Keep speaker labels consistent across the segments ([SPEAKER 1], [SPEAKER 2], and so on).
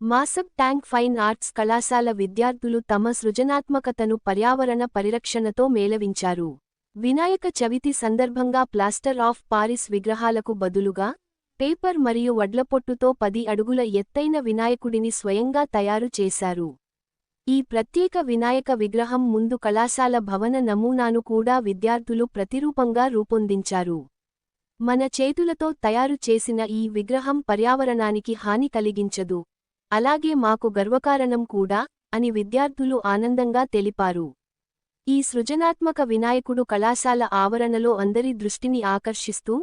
[SPEAKER 1] Masab tank fine arts కళాశాల విద్యార్థులు తమ సృజనాత్మకతను పర్యావరణ పరిరక్షణతో మేళవించారు. వినాయక చవితి సందర్భంగా ప్లాస్టర్ ఆఫ్ పారిస్ విగ్రహాలకు బదులుగా పేపర్ మరియు వడ్లపొట్టుతో పది అడుగుల ఎత్తైన వినాయకుడిని స్వయంగా తయారు చేశారు. ఈ ప్రత్యేక వినాయక విగ్రహం ముందు కళాశాల భవన నమూనాను కూడా విద్యార్థులు ప్రతిరూపంగా రూపొందించారు. మన చేతులతో తయారు చేసిన ఈ విగ్రహం పర్యావరణానికి హాని కలిగించదు. అలాగే మాకు గర్వకారణం కూడా అని విద్యార్థులు ఆనందంగా తెలిపారు. ఈ సృజనాత్మక వినాయకుడు కళాశాల ఆవరణలో అందరి దృష్టిని ఆకర్షిస్తూ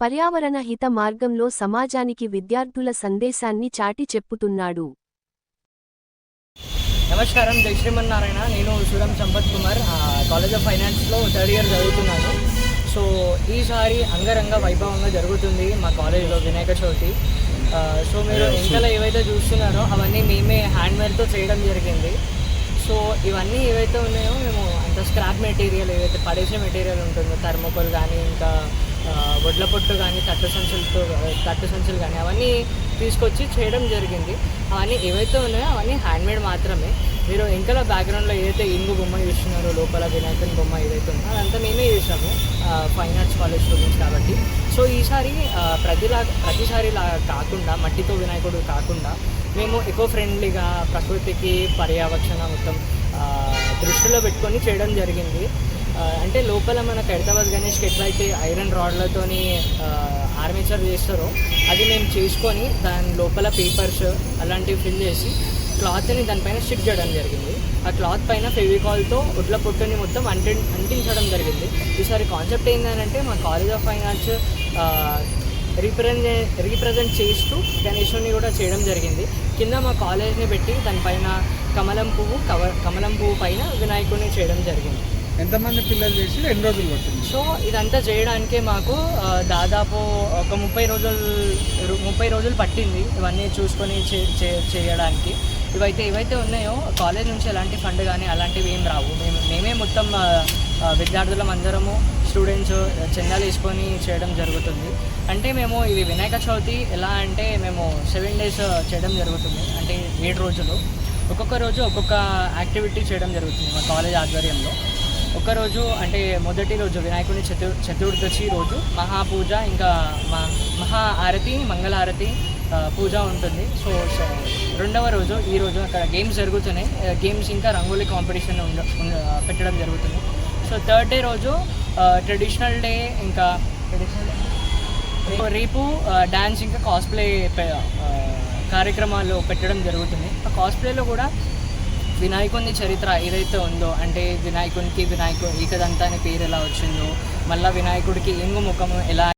[SPEAKER 1] పర్యావరణ హిత మార్గంలో సమాజానికి విద్యార్థుల సందేశాన్ని చాటి చెప్పుతున్నాడు.
[SPEAKER 2] నమస్కారం జై శ్రీమన్నారాయణ. నేను సురం సంపత్ కుమార్ కాలేజ్ ఆఫ్ ఫైనాన్స్లో థర్డ్ ఇయర్ చదువుతున్నాను. సో ఈసారి అంగరంగ వైభవంగా జరుగుతుంది మా కాలేజ్లో వినాయక చవితి. సో మీరు వెనకాల ఏవైతే చూస్తున్నారో అవన్నీ మేమే హ్యాండ్మేడ్తో చేయడం జరిగింది. సో ఇవన్నీ ఏవైతే ఉన్నాయో మేము అంత స్క్రాప్ మెటీరియల్ ఏవైతే పడేసే మెటీరియల్ ఉంటుందో థర్మోకోల్ కానీ ఇంకా వడ్ల పొట్టు కానీ తట్టు సంచులతో తట్టు సంచులు కానీ అవన్నీ తీసుకొచ్చి చేయడం జరిగింది. అవన్నీ ఏవైతే ఉన్నాయో అవన్నీ హ్యాండ్మేడ్ మాత్రమే. మీరు ఇంకా బ్యాక్గ్రౌండ్లో ఏదైతే ఇంగు బొమ్మ చూస్తున్నారో లోపల వినాయకుని బొమ్మ ఏదైతే ఉందో అదంతా మేమే చేసాము ఫైన్ ఆర్ట్స్ కాలేజ్ స్టూడెంట్స్ కాబట్టి. సో ఈసారి ప్రతిలా ప్రతిసారి కాకుండా మట్టితో వినాయకుడు కాకుండా మేము ఎకో ఫ్రెండ్లీగా ప్రకృతికి పర్యావక్షణ మొత్తం దృష్టిలో పెట్టుకొని చేయడం జరిగింది. అంటే లోపల మనకు హైదరాబాద్ గణేష్కి ఎట్లయితే ఐరన్ రాడ్లతోని ఆర్మేచర్ చేస్తారో అది మేము చేసుకొని దాని లోపల పేపర్స్ అలాంటివి ఫిల్ చేసి క్లాత్ని దానిపైన స్టిక్ చేయడం జరిగింది. ఆ క్లాత్ పైన ఫెవికాల్తో ఉడ్ల పొట్టుని మొత్తం అంటి అంటించడం జరిగింది. ఈసారి కాన్సెప్ట్ ఏంటంటే మా college of fine arts represent represent చేస్తూ గణేశుని కూడా చేయడం జరిగింది. కింద మా కాలేజ్ని పెట్టి దానిపైన కమలం పువ్వు కవ కమలం పువ్వు పైన వినాయకుడిని చేయడం జరిగింది.
[SPEAKER 3] ఎంతమంది పిల్లలు చేసి ఎన్ని రోజులు పట్టింది
[SPEAKER 2] సో ఇదంతా చేయడానికే మాకు దాదాపు ఒక ముప్పై రోజులు ముప్పై రోజులు పట్టింది ఇవన్నీ చూసుకొని చే- చే- చేయడానికి. ఇవైతే ఏవైతే ఉన్నాయో కాలేజ్ నుంచి ఎలాంటి ఫండ్ కానీ అలాంటివి ఏం రావు. మేము మేమే మొత్తం విద్యార్థులం అందరము స్టూడెంట్స్ చందాలు వేసుకొని చేయడం జరుగుతుంది. అంటే మేము ఇది వినాయక చవితి ఎలా అంటే మేము సెవెన్ డేస్ చేయడం జరుగుతుంది అంటే ఏడు రోజులు. ఒక్కొక్క రోజు ఒక్కొక్క యాక్టివిటీ చేయడం జరుగుతుంది మా కాలేజ్ ఆధ్వర్యంలో. ఒకరోజు అంటే మొదటి రోజు వినాయకుని చతు చతుర్దశి రోజు మహాపూజ ఇంకా మా మహా ఆరతి మంగళారతి పూజ ఉంటుంది. సో రెండవ రోజు ఈ రోజు అక్కడ గేమ్స్ జరుగుతున్నాయి. గేమ్స్ ఇంకా రంగోలీ కాంపిటీషన్ ఉండ ఉండ- పెట్టడం జరుగుతుంది. సో థర్డ్ డే రోజు ట్రెడిషనల్ డే ఇంకా ట్రెడిషనల్ రేపు డ్యాన్స్ ఇంకా కాస్ప్లే కార్యక్రమాలు పెట్టడం జరుగుతుంది. ఆ కాస్ప్లేలో కూడా వినాయకుని చరిత్ర ఏదైతే ఉందో అంటే వినాయకునికి వినాయకుడు ఈకదంతా అనే పేరు ఎలా వచ్చిందో మళ్ళీ వినాయకుడికి ఇంగు ముఖము ఎలా